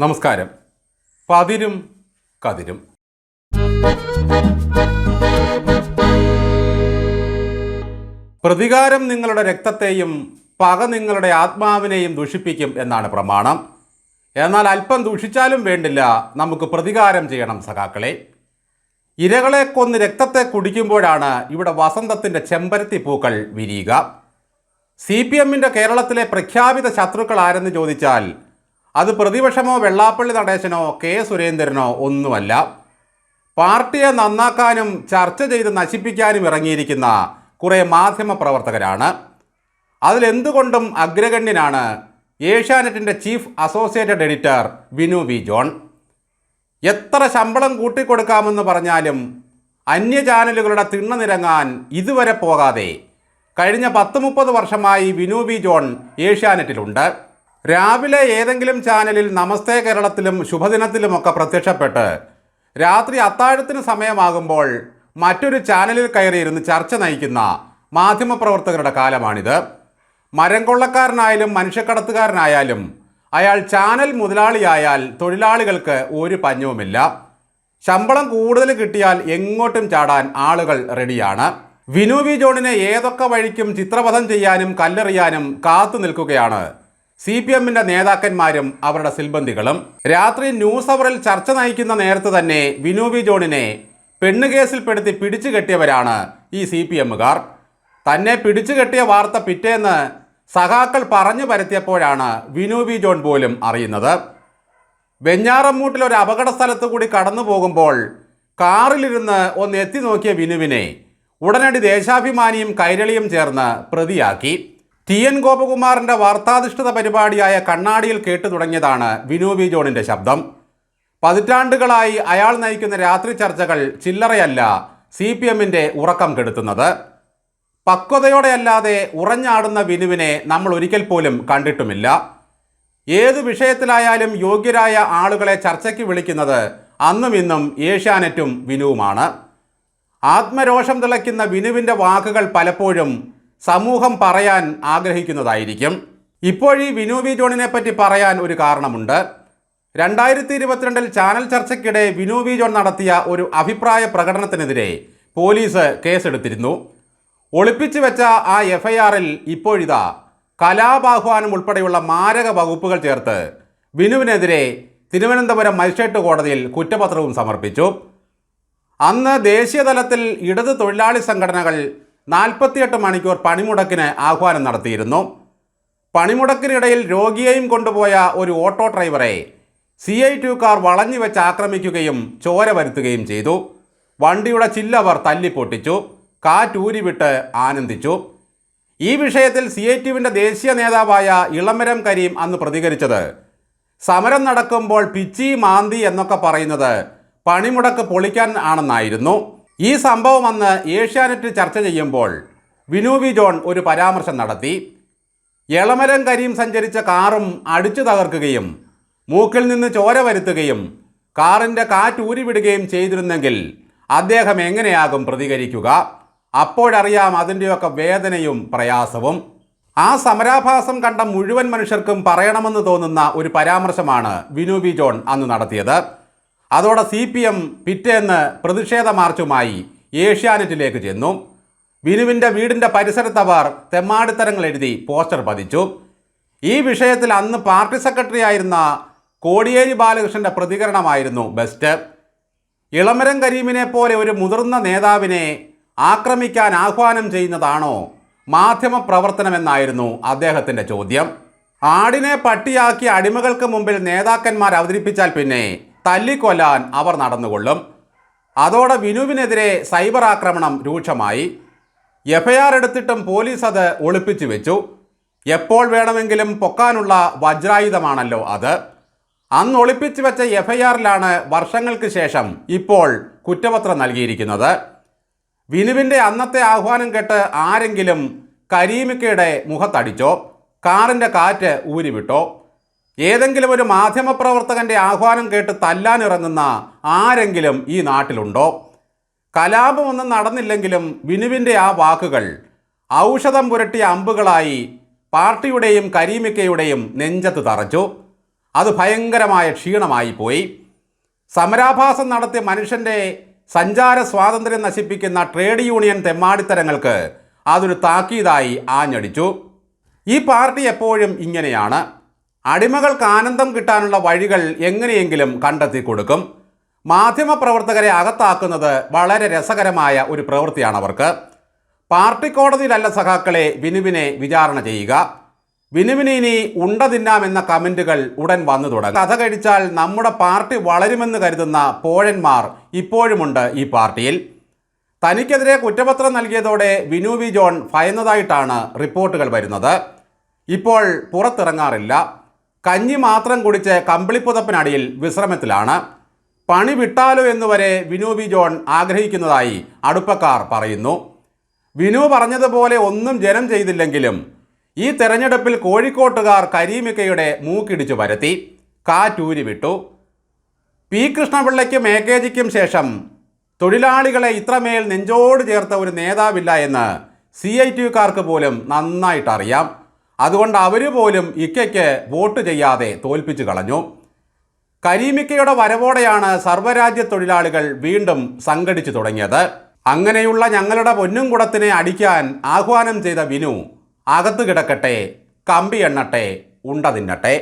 നമസ്കാരം. പതിരും കതിരും. പ്രതികാരം നിങ്ങളുടെ രക്തത്തെയും പക നിങ്ങളുടെ ആത്മാവിനെയും ദുഷിപ്പിക്കും എന്നാണ് പ്രമാണം. എന്നാൽ അല്പം ദുഷിച്ചാലും വേണ്ടില്ല നമുക്ക് പ്രതികാരം ചെയ്യണം സഖാക്കളെ. ഇരകളെ കൊന്ന് രക്തത്തെ കുടിക്കുമ്പോഴാണ് ഇവിടെ വസന്തത്തിന്റെ ചെമ്പരത്തി പൂക്കൾ വിരിയുക. സി പി എമ്മിന്റെ കേരളത്തിലെ പ്രഖ്യാപിത ശത്രുക്കൾ ആരെന്ന് ചോദിച്ചാൽ അത് പ്രതിപക്ഷമോ വെള്ളാപ്പള്ളി നടേശനോ കെ സുരേന്ദ്രനോ ഒന്നുമല്ല. പാർട്ടിയെ നന്നാക്കാനും ചർച്ച ചെയ്ത് നശിപ്പിക്കാനും ഇറങ്ങിയിരിക്കുന്ന കുറേ മാധ്യമ പ്രവർത്തകരാണ്. അതിലെന്തുകൊണ്ടും അഗ്രഗണ്യനാണ് ഏഷ്യാനെറ്റിന്റെ chief associate editor Vinu V John. എത്ര ശമ്പളം കൂട്ടിക്കൊടുക്കാമെന്ന് പറഞ്ഞാലും അന്യ ചാനലുകളുടെ തിണ്ണ നിരങ്ങാൻ ഇതുവരെ പോകാതെ കഴിഞ്ഞ പത്ത് മുപ്പത് വർഷമായി വിനു വി ജോൺ ഏഷ്യാനെറ്റിലുണ്ട്. രാവിലെ ഏതെങ്കിലും ചാനലിൽ നമസ്തേ കേരളത്തിലും ശുഭദിനത്തിലുമൊക്കെ പ്രത്യക്ഷപ്പെട്ട് രാത്രി അത്താഴത്തിന് സമയമാകുമ്പോൾ മറ്റൊരു ചാനലിൽ കയറിയിരുന്ന് ചർച്ച നയിക്കുന്ന മാധ്യമപ്രവർത്തകരുടെ കാലമാണിത്. മരം കൊള്ളക്കാരനായാലും മനുഷ്യക്കടത്തുകാരനായാലും അയാൾ ചാനൽ മുതലാളിയായാൽ തൊഴിലാളികൾക്ക് ഒരു പഞ്ഞവുമില്ല. ശമ്പളം കൂടുതൽ കിട്ടിയാൽ എങ്ങോട്ടും ചാടാൻ ആളുകൾ റെഡിയാണ്. വിനു വി ജോണിനെ ഏതൊക്കെ വഴിക്കും ചിത്രപഥം ചെയ്യാനും കല്ലെറിയാനും കാത്തു നിൽക്കുകയാണ് സി പി എമ്മിന്റെ നേതാക്കന്മാരും അവരുടെ സിൽബന്ധികളും. രാത്രി ന്യൂസ് അവറിൽ ചർച്ച നയിക്കുന്ന നേരത്ത് തന്നെ വിനു വി ജോണിനെ പെണ്ണുകേസിൽപ്പെടുത്തി പിടിച്ചു കെട്ടിയവരാണ് ഈ സി പി എമ്മുകാർ. തന്നെ പിടിച്ചു കെട്ടിയ വാർത്ത പിറ്റേന്ന് സഖാക്കൾ പറഞ്ഞു പരത്തിയപ്പോഴാണ് വിനു വി ജോൺ പോലും അറിയുന്നത്. വെഞ്ഞാറമ്മൂട്ടിൽ ഒരു അപകട സ്ഥലത്ത് കൂടി കടന്നു പോകുമ്പോൾ കാറിലിരുന്ന് ഒന്ന് എത്തി നോക്കിയ വിനുവിനെ ഉടനടി ദേശാഭിമാനിയും കൈരളിയും ചേർന്ന് പ്രതിയാക്കി. ടി എൻ ഗോപകുമാറിന്റെ വാർത്താധിഷ്ഠിത പരിപാടിയായ കണ്ണാടിയിൽ കേട്ടു തുടങ്ങിയതാണ് വിനോബി വി ജോണിന്റെ ശബ്ദം. പതിറ്റാണ്ടുകളായി അയാൾ നയിക്കുന്ന രാത്രി ചർച്ചകൾ ചില്ലറയല്ല സി പി എമ്മിന്റെ ഉറക്കം കെടുത്തുന്നത്. പക്വതയോടെയല്ലാതെ ഉറഞ്ഞാടുന്ന വിനുവിനെ നമ്മൾ ഒരിക്കൽ പോലും കണ്ടിട്ടുമില്ല. ഏതു വിഷയത്തിലായാലും യോഗ്യരായ ആളുകളെ ചർച്ചയ്ക്ക് വിളിക്കുന്നത് അന്നും ഇന്നും ഏഷ്യാനെറ്റും വിനുവുമാണ്. ആത്മരോഷം തിളയ്ക്കുന്ന വിനുവിന്റെ വാക്കുകൾ പലപ്പോഴും സമൂഹം പറയാൻ ആഗ്രഹിക്കുന്നതായിരിക്കും. ഇപ്പോഴീ വിനു വി ജോണിനെ പറ്റി പറയാൻ ഒരു കാരണമുണ്ട്. രണ്ടായിരത്തി ഇരുപത്തിരണ്ടിൽ ചാനൽ ചർച്ചയ്ക്കിടെ വിനു വി ജോൺ നടത്തിയ ഒരു അഭിപ്രായ പ്രകടനത്തിനെതിരെ പോലീസ് കേസെടുത്തിരുന്നു. ഒളിപ്പിച്ചു വെച്ച ആ എഫ് ഐ ആറിൽ ഇപ്പോഴിതാ കലാബാഹ്വാനം ഉൾപ്പെടെയുള്ള മാരക വകുപ്പുകൾ ചേർത്ത് വിനുവിനെതിരെ തിരുവനന്തപുരം മജിസ്ട്രേറ്റ് കോടതിയിൽ കുറ്റപത്രവും സമർപ്പിച്ചു. അന്ന് ദേശീയതലത്തിൽ ഇടത് തൊഴിലാളി സംഘടനകൾ നാൽപ്പത്തിയെട്ട് മണിക്കൂർ പണിമുടക്കിന് ആഹ്വാനം നടത്തിയിരുന്നു. പണിമുടക്കിനിടയിൽ രോഗിയെയും കൊണ്ടുപോയ ഒരു ഓട്ടോ ഡ്രൈവറെ സി ഐ ടു കാർ വളഞ്ഞു വെച്ച് ആക്രമിക്കുകയും ചോര വരുത്തുകയും ചെയ്തു. വണ്ടിയുടെ ചില്ലവർ തല്ലിപ്പൊട്ടിച്ചു. കാറ്റൂരിവിട്ട് ആനന്ദിച്ചു. ഈ വിഷയത്തിൽ സി ഐ ടിവിന്റെ ദേശീയ നേതാവായ ഇളമരം കരീം അന്ന് പ്രതികരിച്ചത് സമരം നടക്കുമ്പോൾ പിച്ചി മാന്തി എന്നൊക്കെ പറയുന്നത് പണിമുടക്ക് പൊളിക്കാൻ ആണെന്നായിരുന്നു. ഈ സംഭവം അന്ന് ഏഷ്യാനെറ്റ് ചർച്ച ചെയ്യുമ്പോൾ വിനു വി ജോൺ ഒരു പരാമർശം നടത്തി. എളമരം കരീം സഞ്ചരിച്ച കാറും അടിച്ചു തകർക്കുകയും മൂക്കിൽ നിന്ന് ചോര വരുത്തുകയും കാറിന്റെ കാറ്റൂരിവിടുകയും ചെയ്തിരുന്നെങ്കിൽ അദ്ദേഹം എങ്ങനെയാകും പ്രതികരിക്കുക? അപ്പോഴറിയാം അതിന്റെയൊക്കെ വേദനയും പ്രയാസവും. ആ സമരാഭാസം കണ്ട മുഴുവൻ മനുഷ്യർക്കും പറയണമെന്ന് തോന്നുന്ന ഒരു പരാമർശമാണ് വിനു വി ജോൺ അന്ന് നടത്തിയത്. അതോടെ സി പി എം പിറ്റേന്ന് പ്രതിഷേധ മാർച്ചുമായി ഏഷ്യാനെറ്റിലേക്ക് ചെന്നു. വിനുവിന്റെ വീടിന്റെ പരിസരത്തവർ തെമ്മാടിത്തരങ്ങൾ എഴുതി പോസ്റ്റർ പതിച്ചു. ഈ വിഷയത്തിൽ അന്ന് പാർട്ടി സെക്രട്ടറി ആയിരുന്ന കോടിയേരി ബാലകൃഷ്ണന്റെ പ്രതികരണമായിരുന്നു ബെസ്റ്റ്. ഇളമരം കരീമിനെ പോലെ ഒരു മുതിർന്ന നേതാവിനെ ആക്രമിക്കാൻ ആഹ്വാനം ചെയ്യുന്നതാണോ മാധ്യമ പ്രവർത്തനമെന്നായിരുന്നു അദ്ദേഹത്തിന്റെ ചോദ്യം. ആടിനെ പട്ടിയാക്കി അടിമകൾക്ക് മുമ്പിൽ നേതാക്കന്മാർ അവതരിപ്പിച്ചാൽ പിന്നെ തല്ലിക്കൊല്ലാൻ അവർ നടന്നുകൊള്ളും. അതോടെ വിനുവിനെതിരെ സൈബർ ആക്രമണം രൂക്ഷമായി. എഫ്ഐആർ എടുത്തിട്ടും പോലീസ് അത് ഒളിപ്പിച്ചു വെച്ചു. എപ്പോൾ വേണമെങ്കിലും പൊക്കാനുള്ള വജ്രായുധമാണല്ലോ അത്. അന്ന് ഒളിപ്പിച്ചു വെച്ച എഫ്ഐആറിലാണ് വർഷങ്ങൾക്ക് ശേഷം ഇപ്പോൾ കുറ്റപത്രം നൽകിയിരിക്കുന്നത്. വിനുവിന്റെ അന്നത്തെ ആഹ്വാനം കേട്ട് ആരെങ്കിലും കരീമിക്കയുടെ മുഖത്തടിച്ചോ കാറിന്റെ കാറ്റ് ഊരിവിട്ടോ ഏതെങ്കിലും ഒരു മാധ്യമപ്രവർത്തകന്റെ ആഹ്വാനം കേട്ട് തല്ലാനിറങ്ങുന്ന ആരെങ്കിലും ഈ നാട്ടിലുണ്ടോ? കലാപമൊന്നും നടന്നില്ലെങ്കിലും വിനുവിന്റെ ആ വാക്കുകൾ ഔഷധം പുരട്ടിയ അമ്പുകളായി പാർട്ടിയുടെയും കരീമിക്കയുടെയും നെഞ്ചത്ത് തറച്ചു. അത് ഭയങ്കരമായ ക്ഷീണമായി പോയി. സമരാഭാസം നടത്തിയ മനുഷ്യന്റെ സഞ്ചാര സ്വാതന്ത്ര്യം നശിപ്പിക്കുന്ന ട്രേഡ് യൂണിയൻ തെമ്മാടിത്തരങ്ങൾക്ക് അതൊരു താക്കീതായി ആഞ്ഞടിച്ചു. ഈ പാർട്ടി എപ്പോഴും ഇങ്ങനെയാണ്. അടിമകൾക്ക് ആനന്ദം കിട്ടാനുള്ള വഴികൾ എങ്ങനെയെങ്കിലും കണ്ടെത്തി കൊടുക്കും മാധ്യമപ്രവർത്തകരെ അകത്താക്കുന്നത് വളരെ രസകരമായ ഒരു പ്രവൃത്തിയാണ് അവർക്ക്. പാർട്ടി കോടതിയിലല്ല സഖാക്കളെ വിനുവിനെ വിചാരണ ചെയ്യുക. വിനുവിന് ഇനി ഉണ്ട തിന്നാമെന്ന കമന്റുകൾ ഉടൻ വന്നു തുടങ്ങും. കഥ കഴിച്ചാൽ നമ്മുടെ പാർട്ടി വളരുമെന്ന് കരുതുന്ന പോഴന്മാർ ഇപ്പോഴുമുണ്ട് ഈ പാർട്ടിയിൽ. തനിക്കെതിരെ കുറ്റപത്രം നൽകിയതോടെ വിനു വി ജോൺ ഭയന്നതായിട്ടാണ് റിപ്പോർട്ടുകൾ വരുന്നത്. ഇപ്പോൾ പുറത്തിറങ്ങാറില്ല. കഞ്ഞി മാത്രം കുടിച്ച് കമ്പിളിപ്പുതപ്പിനടിയിൽ വിശ്രമത്തിലാണ്. പണി വിട്ടാലോ എന്നുവരെ വിനു വി ജോൺ ആഗ്രഹിക്കുന്നതായി അടുപ്പക്കാർ പറയുന്നു. വിനു പറഞ്ഞതുപോലെ ഒന്നും ജനം ചെയ്തില്ലെങ്കിലും ഈ തെരഞ്ഞെടുപ്പിൽ കോഴിക്കോട്ടുകാർ കരീമിക്കയുടെ മൂക്കിടിച്ചു പരത്തി. കാറ്റൂരി വിട്ടു. പി കൃഷ്ണപിള്ളയ്ക്കും എ കെ ജിക്കും ശേഷം തൊഴിലാളികളെ ഇത്രമേൽ നെഞ്ചോട് ചേർത്ത ഒരു നേതാവില്ല എന്ന് സി ഐ ടിയുക്കാർക്ക് പോലും നന്നായിട്ട് അറിയാം അതുകൊണ്ട് അവർ പോലും ഇക്കയ്ക്ക് വോട്ട് ചെയ്യാതെ തോൽപ്പിച്ചു കളഞ്ഞു. കരീമിക്കയുടെ വരവോടെയാണ് സർവരാജ്യ തൊഴിലാളികൾ വീണ്ടും സംഘടിച്ചു തുടങ്ങിയത്. അങ്ങനെയുള്ള ഞങ്ങളുടെ പൊന്നും കുടത്തിനെ അടിക്കാൻ ആഹ്വാനം ചെയ്ത വിനു അകത്തു കിടക്കട്ടെ കമ്പി എണ്ണട്ടെ ഉണ്ട തിന്നട്ടെ.